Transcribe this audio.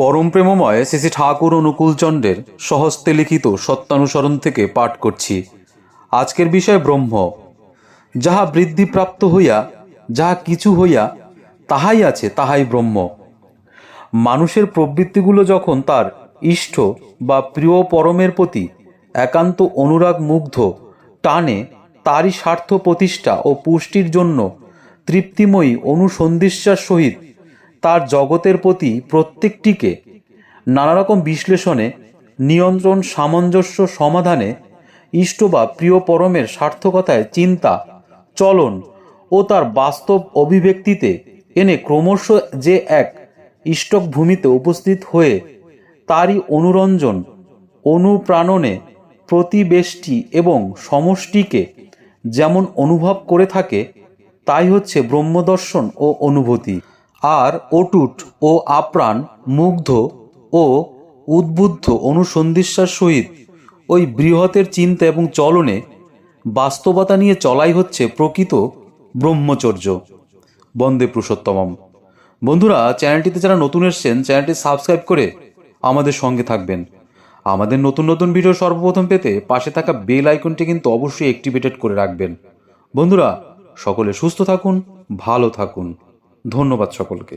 পরম প্রেমময় শ্রী ঠাকুর অনুকূলচন্দ্রের সহস্তে লিখিত সত্যানুসরণ থেকে পাঠ করছি। আজকের বিষয় ব্রহ্ম। যাহা বৃদ্ধিপ্রাপ্ত হইয়া, যাহা কিছু হইয়া, তাহাই আছে, তাহাই ব্রহ্ম। মানুষের প্রবৃত্তিগুলো যখন তার ইষ্ট বা প্রিয় পরমের প্রতি একান্ত অনুরাগ মুগ্ধ, টানে, তারই স্বার্থ প্রতিষ্ঠা ও পুষ্টির জন্য তৃপ্তিময়ী অনুসন্ধিশ্বার সহিত তার জগতের প্রতি প্রত্যেকটিকে নানা রকম বিশ্লেষণে, নিয়ন্ত্রণ, সামঞ্জস্য, সমাধানে, ইষ্ট বা প্রিয় পরমের সার্থকতায় চিন্তা, চলন ও তার বাস্তব অভিব্যক্তিতে এনে ক্রমশ যে এক ইষ্টক ভূমিতে উপস্থিত হয়ে তারই অনুরঞ্জন, অনুপ্রাণনে প্রতিবেষ্টি এবং সমষ্টিকে যেমন অনুভব করে থাকে, তাই হচ্ছে ব্রহ্মদর্শন ও অনুভূতি। আর অটুট ও আপ্রাণ, মুগ্ধ ও উদ্বুদ্ধ অনুসন্ধিশ্বার সহিত ওই বৃহতের চিন্তা এবং চলনে বাস্তবতা নিয়ে চলাই হচ্ছে প্রকৃত ব্রহ্মচর্য। বন্দে পুরুষোত্তমম। বন্ধুরা, চ্যানেলটিতে যারা নতুন এসছেন, চ্যানেলটি সাবস্ক্রাইব করে আমাদের সঙ্গে থাকবেন। আমাদের নতুন নতুন ভিডিও সর্বপ্রথম পেতে পাশে থাকা বেল আইকনটি কিন্তু অবশ্যই অ্যাক্টিভেটেড করে রাখবেন। বন্ধুরা, সকলে সুস্থ থাকুন, ভালো থাকুন। ধন্যবাদ সকলকে।